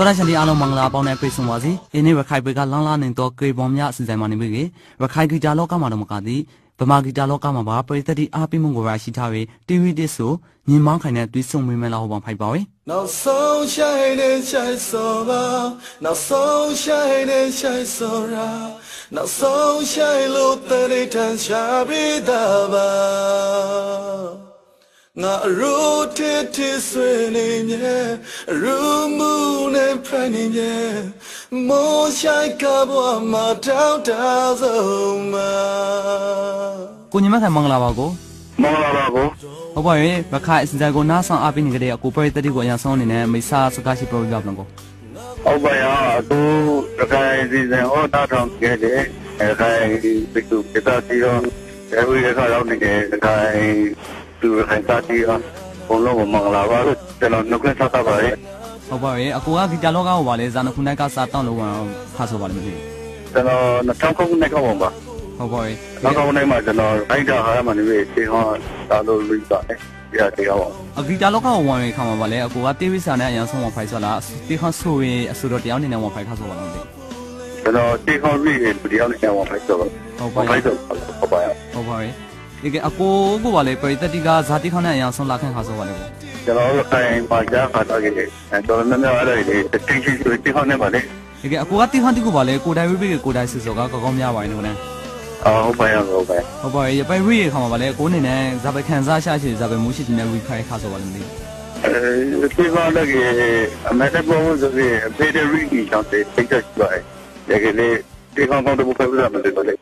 တော်ရရှင်ဒီအားလုံးမင်္ဂလာပေါင်းနဲ့ပြည့်စုံပါစေ။ဒီနေ့ရခိုင်ပြည်ကလန်းလာနေတော့ကေပေါ်မြအစီအစဉ်မှာနေပြီကေရခိုင်ဂီတာလောကမှာတော့မကသည်ဗမာဂီတာလောကမှာပါပရိသတ်ဒီအားပေးမှုကိုရရှိထားပြီး TV တစ်ဆိုညီမောင်းခိုင်တဲ့တွေးဆုံမင်းမလာဟောပါဖိုက်ပါဝေနောက်ဆုံးရှိုင်းနေရှိုင်းစောပါနောက်ဆုံးရှိုင်းနေရှိုင်းစောရာနောက်ဆုံးရှိုင်းလို့တရေထန်ရှာပြီးသားပါ ငါအရူတီတီဆွေနေမြဲအရူမှုနဲ့ဖရနေမြဲမောရှိုင်းကဘွားမှာတောင်းတဆုံးမှာကိုညီမခိုင်မင်္ဂလာပါကိုမင်္ဂလာပါကိုဟုတ်ပါရဲ့ရခိုင်အစီအစဉ်ကိုနားဆောင်အားပေးနေကြတဲ့အကိုပရိသတ်ဒီကိုအရင်ဆုံးအနေနဲ့မိဆာစကားရှိပြောပြပါမလို့ကိုဟုတ်ပါရဲ့အခုရခိုင်စီစဉ်ဟောတာထောင်ခဲ့တယ်ရခိုင်ပြည်သူပြည်သားတီရောအဲဒီရခိုင်ရောက်နေတဲ့ရခိုင် သူရခိုင်သားတီရောဘုံလုံးကိုမင်္ဂလာပါလို့ကျွန်တော်နှုတ်ခွန်းဆက်တာပါရဲ့ဟုတ်ပါရဲ့အကိုကဂီတာလောကကိုပါလေဇာနခုနိုင်ကစားတောင်းလို့ဝင်ခါဆိုပါလိမ့်မသိကျွန်တော်2000ခုနှစ်ကောက်ပါပါဟုတ်ပါရဲ့နောက်ကောက်နေ့မှာကျွန်တော်အိုက်တာဟာမှနေပြီးရှင်းဟောတာလို့လူပါတယ်ဒီဟာတရားပါအဂီတာလောကကိုဝင်ခါမှာပါလေအကိုကတေးဝိစာနဲ့အရင်ဆုံးဝင်ဖိုက်ဆိုလားတေးခါဆိုရင်အဆိုတော်တရားအနေနဲ့ဝင်ဖိုက်ခါဆိုပါလားမသိကျွန်တော်ရှင်းဟောပြီးဒီတရားနဲ့ဝင်ဖိုက်တော့ဟုတ်ပါဖိုရဲ့က်တော့ဟုတ်ပါရဲ့ဟုတ်ပါရဲ့ ဒီကအကိုကိုပါလေပရိသတ်တိကဇာတိခေါနဲ့အရင်ဆုံးလာခန့်ခါဆိုပါလေကိုကျွန်တော်တို့ခိုင်ပါကြခါတော့ကြည့်အဲတော်တော်များများအဲ့ဒါတွေတင်းချင်းဆိုတင်းဟောနေပါလေဒီကအကိုကတိခန့်တိကိုပါလေကိုတိုင်ဝိပိကကိုတိုင်စစ်စောကကောင်းကောင်းများပါရင်လို့နဲ့အော်ဟုတ်ပါရဲ့ဟုတ်ပါရဲ့ဟုတ်ပါရဲ့ရပိုင်ရိရခါမှာပါလေကိုအနေနဲ့ဇာပဲခန်းစားရှာရှိဇာပဲမူရှိတဲ့ဝိခိုင်ခါဆိုပါလေမသိအဲဒီမှာလည်းအမေတဲ့ဘောဆိုပြီးအဖေတဲ့ရီကြီးချောင်းတဲ့တိတ်တက်ပါရဲ့ဒီကနေ့ဒီကောင်ကောင်တော့ဖယ်ပြရမယ်လို့လေ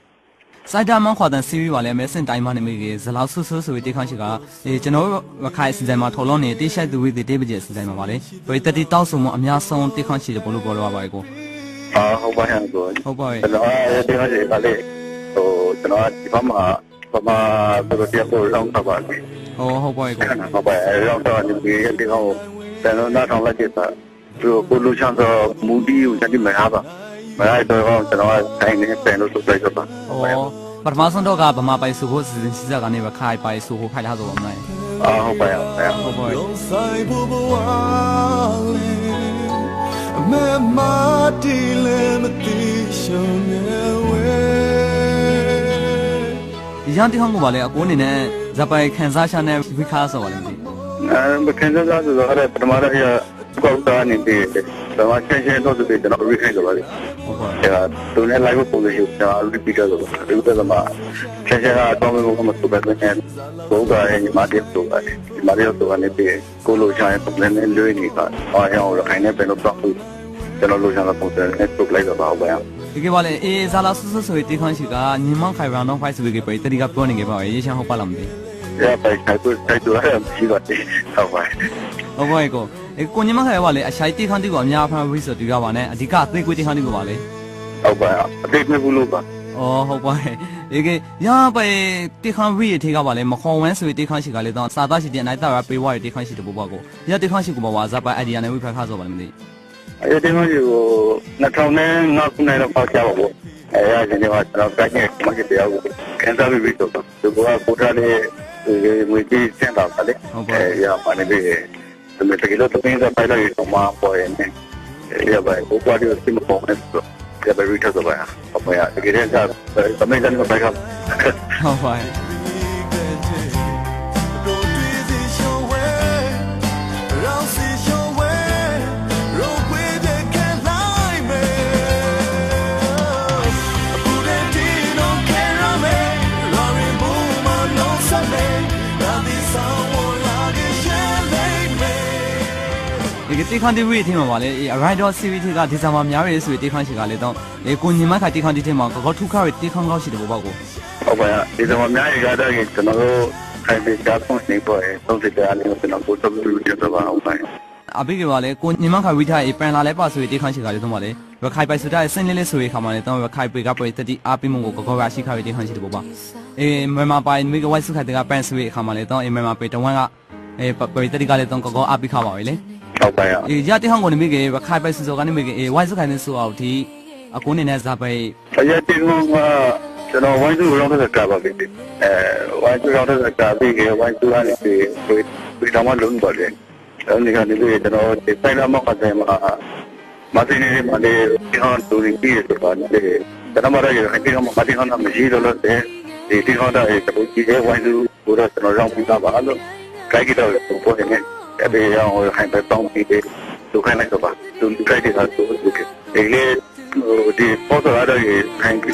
စိုက်တာမန်ခွာတဲ့စီးရီပါလေမဲစင်တိုင်းမနေမိကေဇလောက်ဆူဆူဆိုပြီးတိခန့်ရှိကအေကျွန်တော်ရခိုင်စီစဉ်မှာထော်လုံးနေတိရှိုက်သူဝိသေတေးပကျစီစဉ်မှာပါလေပရိသတ်တိတောက်ဆုံမှုအများဆုံးတိခန့်ရှိတယ်ဘလို့ပြောလို့ပါပါကိုအာဟုတ်ပါရဲ့ကိုဟုတ်ပါရဲ့ကျွန်တော်အဲဒီဟာကြီးပါလေဟိုကျွန်တော်ဒီဘမှာပမာတော်တော်ပြောလောင်းတော့ပါပြီဟောဟုတ်ပါရဲ့ကိုဟုတ်ပါရဲ့လောင်းတော့ဒီဒီကောင်ကျွန်တော်နားထောင်လိုက်ကြတာသူကိုလူချမ်းတော့မူဒီကိုစတင်မရပါ မရတော့ကျွန်တော်တိုင်းနေပြန်လို့ဆိုလိုက်တော့ပါဟောပထမဆုံးတော့ကဗမာပိုင်စုဖို့စီစဉ်စီစကနေရခိုင်ပိုင်စုဖို့ခိုင်လာဆိုပါမလားအာဟုတ်ပါရဲ့ဟုတ်ပါရဲ့လုံးဆိုင်ဖို့ဘဝလေအမေမတီလေမတီရှုံးနေဝဲဒီရန်တိခန့်ကိုပါလေအကိုအနေနဲ့ဇပိုင်ခန်းစားရှာနဲ့ဝိခါဆိုပါလိမ့်မယ်အဲမခင်စားဆိုတော့အဲ့ပထမရရ ကောက်တာနေတယ်တော့ချင်းချင်းတော့ဒီကျွန်တော် repeat လုပ်ပါလိမ့်ဟုတ်ပါအဲသူနဲ့ live ပုံလေးကိုကျွန်တော် repeat လုပ်ပါ repeat လုပ်မှာချင်းချင်းကတော့ဘယ်လိုမှမဆိုပဲနဲ့ဘောကရဲ့ညီမတည်းဆိုပါတယ်ညီမတည်းဆိုကနေပြီးကိုလိုချာရဲ့ problem နဲ့လွေးနေတာအားကြောင့်ခိုင်းနေပဲလို့တော့ကျွန်တော်လိုချာတဲ့ပုံစံနဲ့ပုတ်လိုက်တော့ပါဘာဒီကပါလေအေးဇာလာဆူဆူဆိုတိခန့်ရှိကညီမောင်ခိုင်ရောင်တော့ဖိုက်စုကေပဲတတိကပြောနေကြပါရဲ့ရေချမ်းဟုတ်ပါလားမသိရပိုက်ဆိုင်ကိုတိုက်တော့ရရှိပါတယ်ဟုတ်ပါဟုတ်ပါရဲ့ကို အေးကိုညီမောင်ခိုင်ပါလေအရှိုင်တိခန့်တိကိုအများဖန်ဝိဆိုတူရပါနဲ့အဓိကအသေးကွေးတိခန့်တိကိုပါလေဟုတ်ပါအတိတ်မဲ့ဘူးလို့ပါအော်ဟုတ်ပါရဲ့ဒီကရပဲတိခန့်ဝိရထေကပါလေမခေါ်ဝန်းဆိုတိခန့်ရှိကလေတော့စာသားရှိတဲ့အနိုင်တာရပေးဝါရတိခန့်ရှိတဲ့ဘောပေါ့ကိုရတိခန့်ရှိကိုပါဝါဇပိုင်အိုင်ဒီယာနဲ့ဝိဖက်ခါဆိုပါလိမ့်မသိအဲဒီမျိုးကို2009ခုနှစ်တော့ပေါက်ကြပါဘူးအဲရခြင်းတော့ကျွန်တော်ကညက်မှတ်တရားကိုကန်စားပြီးတော့ဒီကောကိုထားတဲ့ငွေကြီးစင်တာပါလေအဲရပါနေပြီဒီမဲ့တကယ်တော့တင်းစားပိုက်လိုက်တော့မှာပေါ် ရင်ရပါဘူးဘာလို့စိမပေါ်နေဆိုရပါရီထတော့ပါအမေရတကယ်တော့သမင်းကနေပိုက်ကဟုတ်ပါရဲ့ တိခန့်တိဝိထေမှာပါလေအရိုက်တော့ CVT ကဒီဇာမှာများရဲဆိုတိခန့်ရှိကလေတော့ဒီကိုညီမခိုင်တိခန့်တိထဲမှာကောထုခရတိခန့်ကောက်ရှိတယ်ဘောပေါ့ကိုဟုတ်ပါရဲ့ဒီတော့အများကြီးကြတော့ကျွန်တော်တို့ခိုင်ပြီးကြားဆုံးနေပေါ်ရင်သုံးစစ်တရားလေးကိုကျွန်တော်ပို့တော့ပြီးပြတော့ပါအောင်ပါအပိကပါလေကိုညီမခိုင်ဝိထားအေပန်လာလဲပါဆိုတိခန့်ရှိကလေတော့ပါလေရခိုင်ပိုက်စတဲ့စင်လေးလေးဆိုရခါမှာလေတော့ရခိုင်ပေကပရိသတိအားပေးမှုကိုကောကောရရှိခရတိခန့်ရှိတယ်ဘောပါအေမမပိုင်မိကဝိုက်စုခိုင်တကပန်ဆိုရခါမှာလေတော့အေမမပေတဝမ်းကအေပရိသတိကလေတော့ကောကောအားပေးခပါပဲလေ ဟုတ်ပါရဲ့အေရတိခန့်ကိုနေမိကေရခိုင်ပိုက်စုစောကနေမိကေအေဝိုက်စုခိုင်နေဆိုအောင်ဒီအကိုနေနဲ့ဇာပိုင်အရင်တင်ကကျွန်တော်ဝိုင်းစုရောင်းတဲ့ကာပါပြီအဲဝိုင်းစုရောင်းတဲ့ကာပြီးကဝိုင်းစုကနေပြီးပြီးတော့မှလုံးပါတယ်အဲဒီကနေပြီးကျွန်တော်ဒီဆိုင်လာမောက်ကတည်းကမသိနေမှလည်းဒီဟန်တူရီပြီးဆိုတော့လေကျွန်တော်မရရအတိအမမတိဟန်မရှိလို့လို့တဲ့ဒီတိဟန်တဲ့တူကြီးဝိုင်းစုကိုတော့ကျွန်တော်ရောက်ပြီးသားပါလို့ကြိုက်ကြတော့ပေါ်နေတယ်အဲ့ဒီရောဟိုဟိုင်ပဲတောင်းပြီးတယ် သူခိုင်းလိုက်တော့ပါသူကြိုက်တဲ့ဟာသူသူကဒီလေဒီပေါ်တော့ရတဲ့ခိုင်းကြ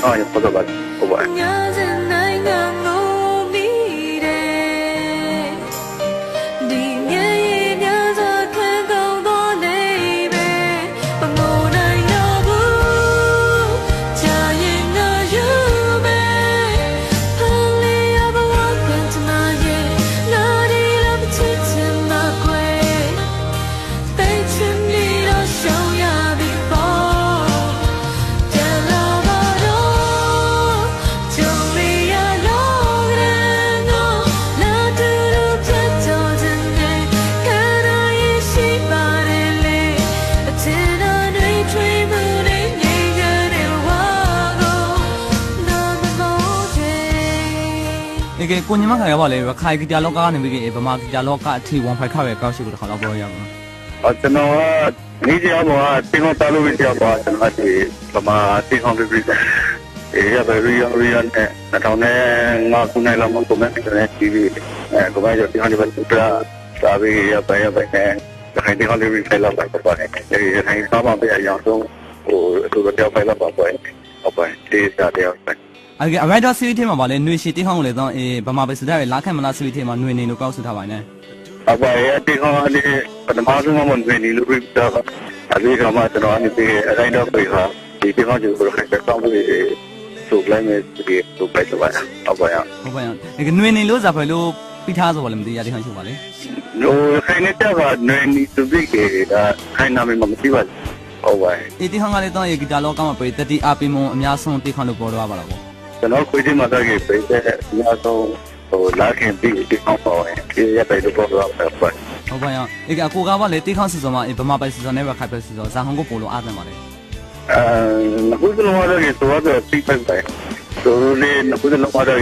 ကကိုညီမခါရပါလေရခိုင်ဂီတာလောကကနေပြီးဗမာဂီတာလောကအထီဝန်ဖိုက်ခါပဲကောက်ရှိကိုတစ်ခါတော့ပြောရပါမယ်အော်ကျွန်တော်ကနေကြဘောကတင်ကောတာလို့ပြပါကျွန်တော်ဒီဗမာတင်ကောပြပြအေးရပါရီယရီယနဲ့2005ခုနှစ်လောက်မှာကိုမန့်ကနေ TV အဲကိုမန့်ကျော်တင်ကောဒီဘတ်တူတာစာပြီးရပါရပါနဲ့ခိုင်တင်ကောပြပြဖိုင်လောက်ပါပါတယ်ဒီခိုင်စားမပြရအောင်ဆုံးဟိုသူတို့ဖိုင်လောက်ပါပဲဟုတ်ပါဒီစားတယ် ဟုတ် အဲ့ဒီအရိုက်တာစီးရီးထဲမှာဗာလေຫນွေရှိတင်းဟောင်းကိုလေတော့အေးဗမာပဲစတဲ့လာခက်မလားစီးရီးထဲမှာຫນွေနေလို့ကောက်ဆထားပါနဲ့ အပါရတင်ကောလေးပထမဆုံးမှမဝင်နေလို့ပြတာအဲဒီကမှကျွန်တော်အနေနဲ့အတိုင်းတော့ပြေခါဒီတင်ကောကျကိုခိုင်တောင်းပြီးဆိုလိုက်မယ်ဒီဆိုပိုက်တော့အပါရ ဟုတ်ပါရဲ့ဒီကຫນွေနေလို့ဇာဖယ်လို့ပြီးထားဆိုပါလေမသိရတဲ့ခါရှိပါလေ ဟိုခိုင်နေတဲ့ကနေနီသူပြီးကခိုင်နာမည်မသိပါဘူးဟုတ်ပါ အေးတင်းဟောင်းကလေတော့အေးဂီတာလောကမှာပဲတတိအပင်မုံအများဆုံးတိခါလို့ပေါ်တော့ပါလားပေါ့ ကျွန်တော်ခွေးချင်းမှာတော့ပြေတဲ့အများဆုံးဟိုလာခင်ပြီးဒီကောင်းပါဝင်ဒီရတဲ့တော့တော့ပဲဟုတ်ပါရဲ့အေးကအကိုကပါလေတိခါစီစောမှာအေးဗမာပဲစီစောနဲ့ပဲခိုက်ပဲစီစောဇာဟောင်းကိုပို့လို့အားသန်ပါလေအဲခုစလုံးတော့ဆိုတော့ပြပိုက်ပဲဆိုတော့လေခုစလုံးတော့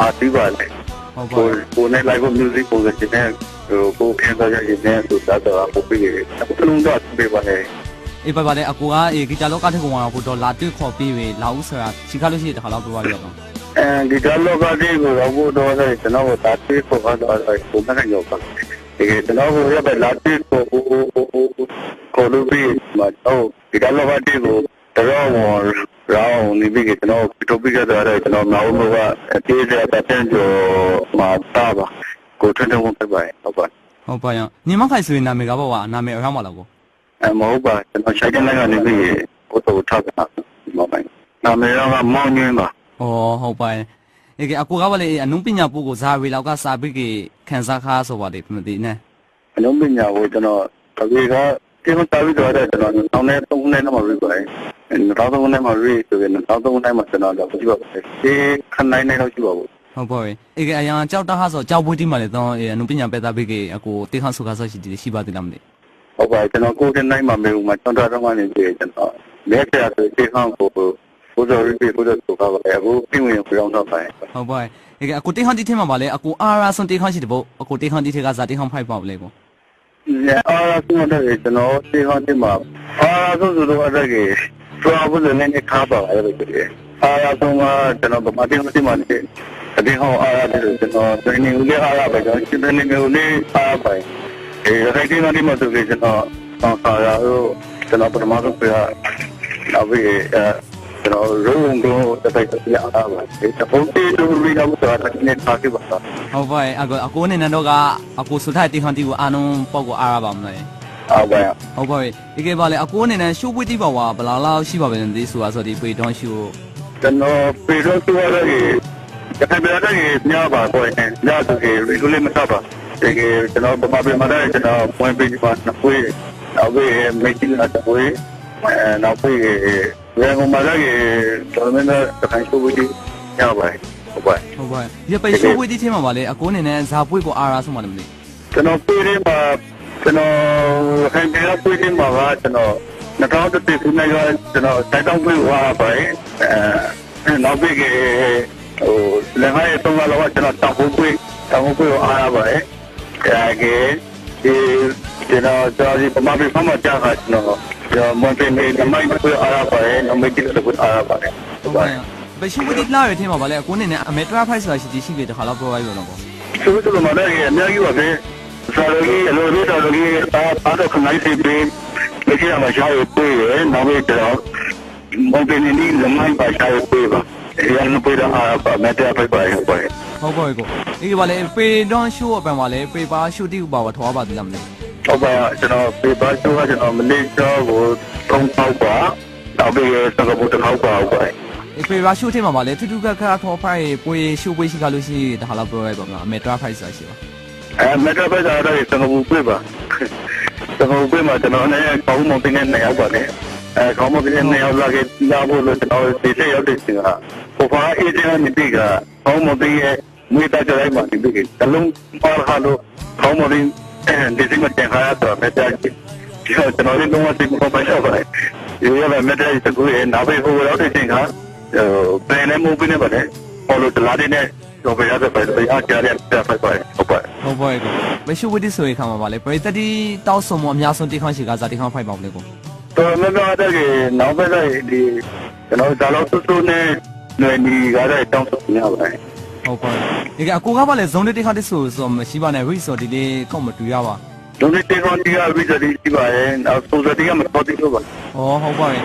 အာတီးပါလေဟုတ်ပါကိုကိုနဲ့ live music ပုံစံနဲ့ဟိုကိုခင်းစားရရင်လည်းဆိုတာတော့ပုံပြီးတယ်အခုလုံးတော့ပြပါလေ အေးပါပါလေအကိုကအေးဂီတာလောကထက်ကောင်ကတော့တော့လာတွေ့ခေါ်ပြီးပြီလာဦးဆိုတာချီကားလို့ရှိတဲ့တခါတော့ပြောရရတော့အဲဒီကလောကတိကိုတော့ဘုတော်ဆိုကျွန်တော်တို့တာတိကိုကတော့ကိုမနဲ့ရောက်ပါဒီကကျွန်တော်တို့ရပဲလာတိကိုဟိုဟိုဟိုကိုလူပြီးမှာတော့ဒီကလောကတိကိုတော့ဝရောင်းနေပြီးကျွန်တော်ပြတော့ပြီးကြတော့ကျွန်တော်နောက်လို့ကအတေးတဲ့တဲ့ကျော်မှာတာပါကိုထွန်းထွန်းပဲပါဟုတ်ပါဟုတ်ပါရဲ့ညီမခိုင်ဆိုရင်နာမည်ကပေါ့ကွာနာမည်အရောင်းပါလားကိုအဲ မဟုတ်ပါကျွန်တော်ဆိုင်ကနေကနေပြီးကိုတော့ထားတာဒီမှာပိုင်းနာမည်ကမောင်ညင်းပါဩဟုတ်ပါရဲ့အေးကအကိုကပါလေအနုပညာပုဂ္ဂိုလ်ဇာဝေလောက်ကစာပြီးကခန်းစားခါဆိုပါလေမသိနဲ့အလုံးပညာကိုကျွန်တော်တကယ်ကဒီမှာတာပြီးတော့ကျွန်တော်တောင်းနေသုံးနေတော့မှာပြီးပါတယ်။တောင်းသုံးနေမှာပြီးဆိုရင်တောင်းသုံးနေမှာကျွန်တော်တော့ကြည့်ပါဦး။ဒီခဏနိုင်နေတော့ကြည့်ပါဦးဟုတ်ပါရဲ့အေးကအရင်ကြောက်တဟဆိုကြောက်ပွေးတိမှလေတော့အနုပညာပဲသားပြီးကအကိုတေခါဆုခါဆိုရှိတယ်ရှိပါသေးလားမသိ။ ဟုတ်ပါကျွန်တော်ကိုယ်ကနိုင်မှာမေဦးမှာကျွန်တော်တော့မှနေပြီကျွန်တော်လက်ပြဆိုဒီဟောင်းကိုကိုတော်ရီကိုတော့ဆိုပါပါအခုပြင်ဝင်ပြောင်းတော့ပါဟုတ်ပါရဲ့အေးကအကိုတေခါတိထဲမှာပါလေအကိုအာရာဆွန်တေခါရှိတယ်ပေါ့အကိုတေခါတိထဲကဇာတေခါဖိုက်ပါလေကို။အားရဆုံးတော့ကျွန်တော်ဒီဟောင်းဒီမှာအားရဆုံးဆိုတော့အဲ့ဒါကြီးသွားဖို့လည်းနေခါပါအဲ့ဒါကြီးအားရဆုံးကကျွန်တော်ဗမာပြည်မှာဒီမှာနေဒီဟောင်းအားရတယ်ကျွန်တော် training လေးအားရပါကျွန်တော် training လေးအားပါ အဲခိုင်တင်ဒီမှာဆိုကြကျွန်တော်ဆောင်စာရတော့ကျွန်တော်ပထမဆုံးပြနောက်ပြီးအဲကျွန်တော်ရုံးတော့တစ်ပိုက်တစ်ပြအားပါဒီပုံတေးတို့ရီနောက်တော့တစ်နေ့ထားခဲ့ပါတော့ဟုတ်ပါရဲ့အကိုအကိုနေနတော့ကအကိုဆိုထားတေခါတိကိုအာနုံပေါ့ကိုအာရပါမလားအားပါဟုတ်ပါရဲ့ဒီကပါလေအကိုအနေနဲ့ရှိုးပွေးတိပါဝါဘလာလောက်ရှိပါပဲဒီဆိုတာဆိုဒီပွေတွန်းရှိကိုကျွန်တော်ပြေတော့သူရတဲ့တခါပြရတဲ့ညပါတော့ညဆိုရင်ရီလိုလေးမတော့ပါ ဒီကကျွန်တော်ပမာပြမတဲ့ကျွန်တော်ပွင့်ပြီးပါနှစ်ခွေးနောက်ပြီးမေချီလာတဲ့ခွေးအဲနောက်ပြီးရန်ကုန်မှာလည်းတော်မင်းတဲ့တခါရှိုးပြီးညပါဟုတ်ပါဟုတ်ပါရဲ့ဒီပဲရှိုးပွေးတိထဲမှာပါလေအကိုအနေနဲ့ဇာပွေးကိုအာရာဆိုမှလည်းမသိကျွန်တော်ပြေးရမှာကျွန်တော်ဟန်တယ်ပြေးရမှာကကျွန်တော်2010ခုနှစ်ကကျွန်တော်စိုက်တောင်းပြေးသွားပါအဲနောက်ပြီးကဟိုလည်းဟာတော့လောကကျွန်တော်တောင်းဖို့ပြေးတောင်းဖို့အားရပါတယ် အဲကဒီကျွန်တော်ကျွန်တော်ဒီပမာပြဖမ်းမကြားတာကျွန်တော်ကျွန်တော်မွန်ပင်နေနမိုင်းကိုအားရပါတယ်နမိုင်းတိလည်းကိုအားရပါတယ်ဟုတ်ကဲ့ဘယ်ရှိဝတိလာရတဲ့မှာဗာလဲကိုနေနဲ့အမေထရာဖိုက်ဆိုတာရှိသေးရှိသေးတခါတော့ပြောရရောတော့ပေါ့ဆိုတော့မလည်းအများကြီးပါပဲစာလုံးကြီးအလိုလိုတော်ကြီးအားအားတော့ခနိုင်စီပြီးမရှိရမှာရှားရပြေးရနောက်ပြီးတော့မွန်ပင်နေနမိုင်းပါရှားရပြေးပါရန်ပြေးတော့အားပါမတဲ့ဖိုက်ပါရပါ ဟုတ်ပါကိုဒီကဗာလဲပေဒွန်ရှိုးအပန်ဗာလဲပေပါရှိုးတိဥပါဝထွားပါသေးလားမလဲဟုတ်ပါကျွန်တော်ပေပါချိုးကကျွန်တော်မလေးကျော်ကိုသုံးပေါက်ပါနောက်ပြီးစကားပုတ်တစ်ခေါက်ပါဟုတ်ပါအေပေပါရှိုးထဲမှာဗာလဲထူးထူးခါခါထောဖိုက်ပွေရှိုးပွေရှိခါလို့ရှိတခါတော့ပြောရပါမလားအမေထရာဖိုက်ဆိုတာရှိပါအဲမက်တာပဲစားတော့စကားပုတ်ပြပါစကားပုတ်ပြမှာကျွန်တော်လည်းကောင်းမတင်နေနေရောက်ပါလေအဲကောင်းမတင်နေရောက်လာခဲ့လာဖို့လို့ကျွန်တော်ဒီစိတ်ရောက်တဲ့ချိန်ကဟိုဘာအေးတဲ့နေပြီကကောင်းမတင်ရဲ့မွေးတာကြလိုက်မှဒီပြီတလုံးပါခါလို့ကောင်းမတင်အဲဒီစိတ်မတင်ခါရ တော့မက်တာကြီးဒီတော့ကျွန်တော်လည်းတော့စိတ်မပေါ်ပါတော့ပါဒီရပါမက်တာကြီးတကူရဲ့နောက်ပဲဟိုရောက်တဲ့ချိန်ကဟိုပြန်နေမှုပြနေပါလေဟောလို့တလားတဲ့နဲ့တော့ပြရတဲ့ပဲပြအားကြရတဲ့ဖိုက်ပါဟုတ်ပါဟုတ်ပါကိုဘယ်ရှိဝတိဆိုရခါမှာဗာလဲပရိသတ်တီတောက်ဆုံမအများဆုံးတိခန့်ရှိကစားတိခန့်ဖိုက်ပါဦးလေကိုတော်မတော်တဲ့ကနောက်ဘက်ကဒီကျွန်တော်ဒါလို့ဆူဆူနဲ့နေဒီကားတဲ့တောင်းဆိုနေရပါတယ် ဟုတ်ပါဒီကအကိုကဗာလဲဇုံတိခန့်တိဆိုဆိုမရှိပါနဲ့ reach ဆိုဒီလေးကောက်မတူရပါ။ဒုတိယကောင်တီးကဗီဇာတီရှိပါရဲ့။နောက်ဆိုစတီကမတော်တိလို့ပါဩဟုတ်ပါရဲ့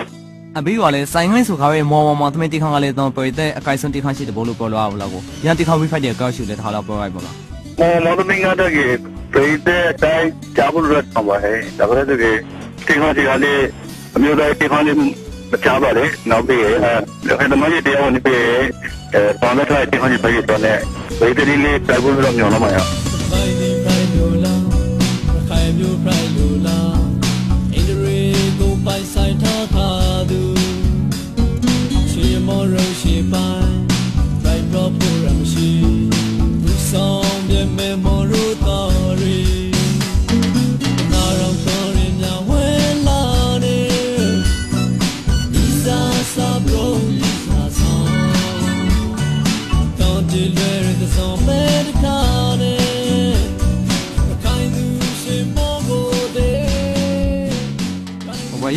အဘေးကလည်းစိုင်းငင်းဆိုခါပဲမော်မော်မော်သမီးတိခန့်ကလည်းတော့ပရိသတ်အကိုက်ဆုံးတိခန့်ရှိတယ်ဘလို့ပြောလို့အောင်လားကိုရန်တိခန့်ဝိဖိုက်တဲ့ကောက်ရှိလေတခါတော့ပြောရိုက်ပါလား။မော်မော်သမီးကတည်းကပြည်တဲ့အတိုင်းကြားဖို့ရက်ဆောင်ပါရဲ့။ဒါပေမဲ့တကယ်တင်ခေါ်စီကလည်းအမျိုးသားတင်ခေါ်လေး မချပါလေ။နောက်ပြီးအဲဒါမှမဟုတ်တရားဝင်ပြီးအဲတောင်းတဲ့ထိုင်တင်ခေါ်စီပြီးတော့လည်းပြည်တဲ့လေးတိုက်ဖို့တော့ညောင်းလာမှာရ။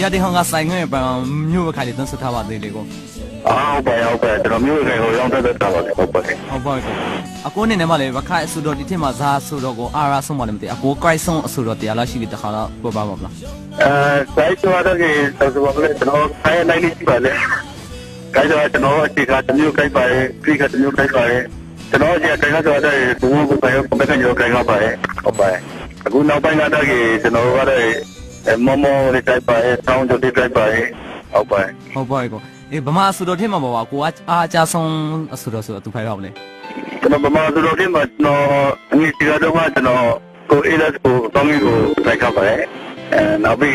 ရတိခန့်ကစိုင်းငင်းပန်မြို့ခိုင်လေးသွန်းစထားပါသေးလေကိုအော်ပါရောက်ပါကျွန်တော်မျိုးတွေဟိုရောက်တဲ့တာပါလေဟုတ်ပါတယ်ဟုတ်ပါကိုအကိုနေနဲ့မလေးရခိုင်အဆူတော်ဒီထင်မှာဇာဆူတော်ကိုအာရာဆုံးမလည်းမသိအကိုကိုက်ဆုံးအဆူတော်တရားလားရှိတယ်တခါတော့ပြောပါပါမလားအဲစိုက်သွားတော့ကသောစပါလေကျွန်တော်ခိုင်းနိုင်နေရှိပါလေခိုင်းတော့ကျွန်တော်အခြေခံတစ်မျိုးခိုင်းပါရဲ့ဖိကတစ်မျိုးခိုင်းပါရဲ့ကျွန်တော်အခြေခံခိုင်းတော့တဲ့ဘုံဘုံပဲဘယ်ကညောခိုင်းပါရဲ့ဟုတ်ပါရဲ့အခုနောက်ပိုင်းကတော့ကျွန်တော်ကတော့ မမောလေးခိုင်းပါရဲ့ဆောင်းကြိုလေးခိုင်းပါရဲ့ဟုတ်ပါရဲ့ဟုတ်ပါကိုအေးဗမာအဆူတော်ထင်မှာပါကိုကအားအကြဆုံးအဆူတော်ဆိုသူဖိုက်ပါမလဲကျွန်တော်ဗမာသူတော်တင်မှာကျွန်တော်အငြိစီကတော့ကျွန်တော်ကိုအေးလက်ကိုတောင်းပြီးကိုလိုက်ခပါရဲ့အဲနောက်ပြီး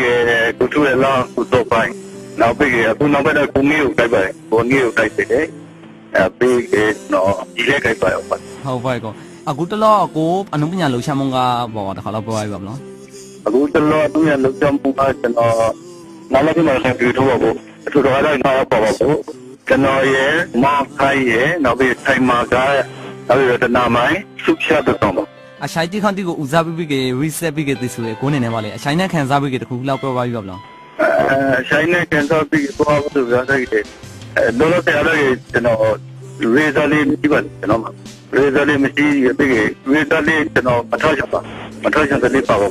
ကိုသူ့ရဲ့လောက်ကိုတော့ပိုင်းနောက်ပြီးအခုနောက်ဘက်တော့ကိုမီကိုတိုက်ပါတယ်ကိုငီကိုတိုက်တယ်အဲပြီးကတော့ဒီလက်ကိုက်ပါအောင်ပါဟုတ်ပါကိုအခုတလောအကိုအနုပညာလှူရှာမုံကဘောတခါတော့ပြောရပါမလား အခုတလောသူ့ရဲ့လောက်ချမ်းမှုကကျွန်တော်နောက်လည်းမှဆက်ပြီးတော့ပေါ့အထူးတော့လည်းနောက်ပါပါပေါ့ကျွန်တော်ရဲ့မောင်ခိုင်းရဲ့နောက်ပြီးထိုင်မာကနောက်ပြီးတော့တနာမိုင်းဆုဖြတ်တော့ပါအရှိုင်းတိခန့်တိကိုဦးစားပြီးပြီးက reset ပြီးကသိဆိုရကိုနေနဲ့မလေးအရှိုင်းနဲ့ခံစားပြီးကတခုလောက်ပြောပါပြီပါမလားအဲဆိုင်နဲ့ကန်တော့ပြီးတော့ဘုရားဆိုင်တဲ့အဲတော့လည်းရတယ်ကျွန်တော်ရေဇာလေးဒီပါကျွန်တော်ရေဇာလေးမရှိပြီးရေဇာလေးကျွန်တော်မထောက်ချပါမထောက်ချတဲ့လေးပါပါ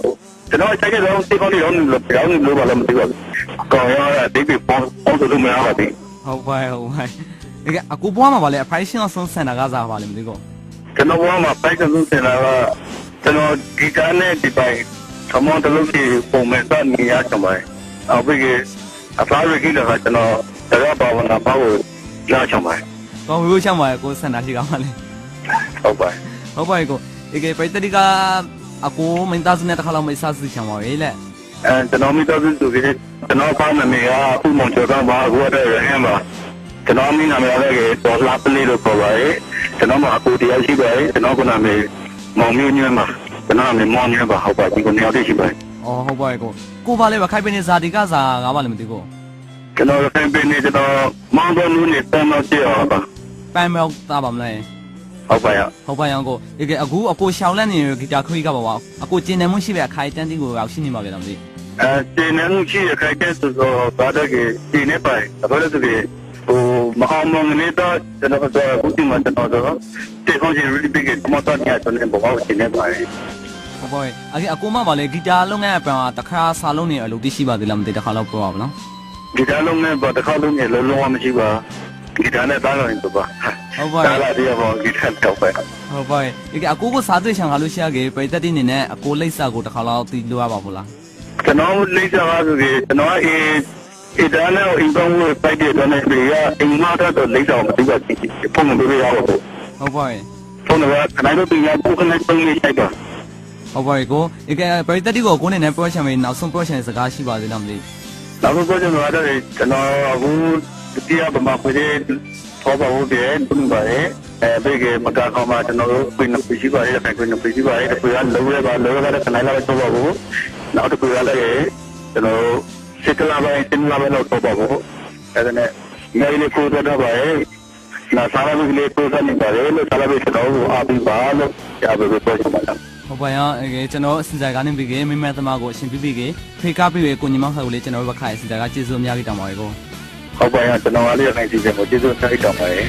ကျွန်တော်ဆိုင်ကတော့ဒီကောင်းလေးရောင်းလို့ပြောင်းလို့ပါလို့မသိပါဘူးကောင်းရတဲ့ဒီပြီးပေါ်ပေါ်လို့မရပါဘူးဟုတ်ပါဟုတ်ပါဒီကအကူပွားမှာပါလေအဖိုင်ရှင်အဆုံးဆန်တာကစားပါလေမသိကောကျွန်တော်ဘဝမှာပိုက်ဆုံးစင်လာကကျွန်တော်ဒီကားနဲ့ဒီပိုင်သမန်တလို့ရှိပုံမဲ့စနေရချင်ပါတယ်အော်ပြီးအဖားရကြီးလည်းကျွန်တော်တရားဘာဝနာပါဖို့လာချင်ပါတယ်ကောင်းဝိုးချမ်းပါကိုဆန်တာရှိကပါလေဟုတ်ပါဟုတ်ပါကိုဒီကပရိသတ်က အကူမင်းသားစနဲ့တခါလောက်မစားစီချင်ပါရဲ့လေအဲကျွန်တော်မိသားစုသူကြီးကျွန်တော်ပါမမေကဥမုံကျော်ကပါအခုတည်းရဟန်းပါကျွန်တော်မိနာမည်လည်းဒေါ်လာပလေးလို့ခေါ်ပါရဲ့ကျွန်တော်မှာအကူတရားရှိပါရဲ့ကျွန်တော်ကနာမည်မောင်မျိုးညွှန်းပါကျွန်တော်နာမည်မောင်ညွှန်းပါဟုတ်ပါဒီကိုနေရာတည်းရှိပါရဲ့အော်ဟုတ်ပါကိုကိုပါလေခိုင်ပင်းနေဇာတိကစားကပါလေမသိကောကျွန်တော်ဖန်ပင်းနေကျွန်တော်မောင်တော်နူးနေတမ်းတော့ကြည့်အောင်ပါပန်းမောက်သားပါမလဲပ ဟုတ်ပါရဲ့ဟုတ်ပါရောကိုဒီကအခုအကိုရှောင်းလက်နေတဲ့ဂီတာခရီးကပါပါအကိုကျင်တယ်မှုရှိပဲအခိုင်တန်းတင်းကိုရောက်ရှိနေပါလေတော့မသိအဲတင်နေမှုရှိရခိုင်တဲ့ဆိုတော့ဘာတကယ်ဒီနေပိုင်ဘာလို့လဲဆိုတော့ဟိုမအောင်မငနေတော့ကျွန်တော်တို့အခုဒီမှာကျွန်တော်တို့တေခေါင်းကြီး really big မတော်တဲ့ကျွန်တော်ဘောင်းတင်နေပါတယ်ဟုတ်ပါရဲ့အကေအကိုမပါလေဂီတာလုပ်ငန်းအပံတခါစာလုံးနေအလုပ်သိရှိပါသေးလားမသိတခါတော့ပြောပါမနော်ဂီတလုံးနဲ့ဘာတစ်ခါလုံးနဲ့လုံးလုံးဝမရှိပါ ဂီတနဲ့တားလို့ရင်တော့ပါဟုတ်ပါတားရဲ့လာတယ်ဘောဂီတတော့ပဲဟုတ်ပါရဲ့ဒီကအကိုကိုစားတွေ့ချင်ခါလို့ရှိရကေပရိသတ်တိနေနဲ့အကိုလိပ်စာကိုတခါတော့တီးလို့ရပါဘူးလားကျွန်တော်လိမ့်စားပါဆိုရင်ကျွန်တော်အေးဒီတန်းနဲ့အင်ကောင်းကိုပိုက်တဲ့တန်းနဲ့ပြရအင်မာတော့လိမ့်စားမသိပါဘူးဖုန်းမပေးရဘူးဟုတ်ပါရဲ့ဖုန်းကခဏတော့ပြင်ရပုခနဲ့ပုံလေးဆိုင်တော့ဟုတ်ပါရဲ့ကိုဒီကပရိသတ်တိကိုကိုနေနဲ့ပြောချင်မေးနောက်ဆုံးပြောချင်စကားရှိပါသေးလားမသိနောက်ဆုံးကျွန်တော်ကတော့ကျွန်တော်အခု တရားဗမာပြည်ထောပါဖို့တဲ့ဘုံပါရဲ့အဲဘေကမကကောမှာကျွန်တော်တို့ပြင်နေပြီပါရဲ့ပြင်နေပြီပါရဲ့တပူရလောရပါလောရတဲ့ခဏလာတော့ပါဘူးနောက်တပူရလည်းကျွန်တော်စစ်ကလာပိုင်းတင်လာပိုင်းတော့ပါဘူးအဲဒါနဲ့ငယ်လေးကိုတော့ပါရဲ့နာစားရပြီလေကိုစနေပါလေလို့စားရပြီကျွန်တော်အားပြီးပါလို့ကြားပြီးပြောချင်ပါတယ်ဟုတ်ပါရဲ့အဲကျွန်တော်စင်ကြကနေပြီးကေမိမသမားကိုအရှင်ပြပြကေဖေကားပြီးကိုညီမခါကိုလေကျွန်တော်တို့ဘက်ခိုင်စင်ကြကကျေးဇူးအများကြီးတောင်းပါရဲ့ကို ဟုတ်ပါရဲ့ကျွန်တော်အားလေးနိုင်စီစဉ်ကိုကျေးဇူးတင်တောင်းပါတယ်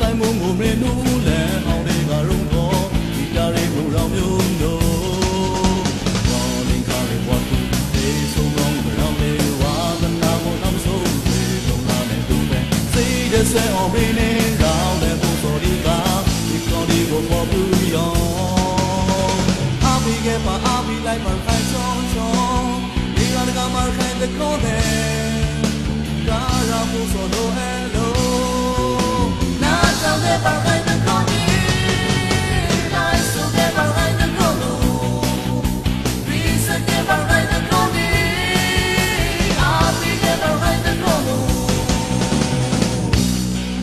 တိုင်းမုံငုံရဲနူးလဲအောင်တွေကရုံတော့ဒီတားတွေကိုရောင်မျိုးတို့ရောင်းလင်ကားတွေဝတ်သူဒေဆုံးကောင်းရောင်လေးဝါသနာကိုနောက်ဆုံးတွေလုံးလာတဲ့သူပဲစိတ်တဲ့ဆဲအောင်ရင်းနေရောင်း အဘိလိုက်ပါခိုင်ချောင်းချောင်းဒီကကမှာခိုင်တဲ့ကောတဲ့ကာရာမှုဆိုတော့ဟဲလို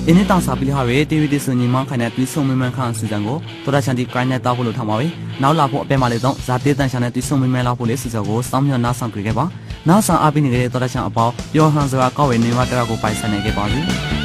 အင်းတောင်စာပြီးဟာရဲတီဗီတီဆိုညီမခိုင်နဲ့ပြီးဆုံးမမှန်ခန့်စီစဉ်ကိုတော်တာချန်တီ grind နဲ့တောက်ဖို့လို့ထားပါပဲနောက်လာဖို့အပဲမှာလေတော့ဇာတေးတန်ချန်နဲ့ပြီးဆုံးမမှန်လောက်ဖို့လေစီစဉ်ကိုစောင်းမြော်နာဆောင်ကြခဲ့ပါနောက်ဆောင်အပိနေတဲ့တော်တာချန်အပေါပြောဟန်စွာကောက်ဝေနေမတရကိုပိုင်ဆိုင်နေခဲ့ပါပြီ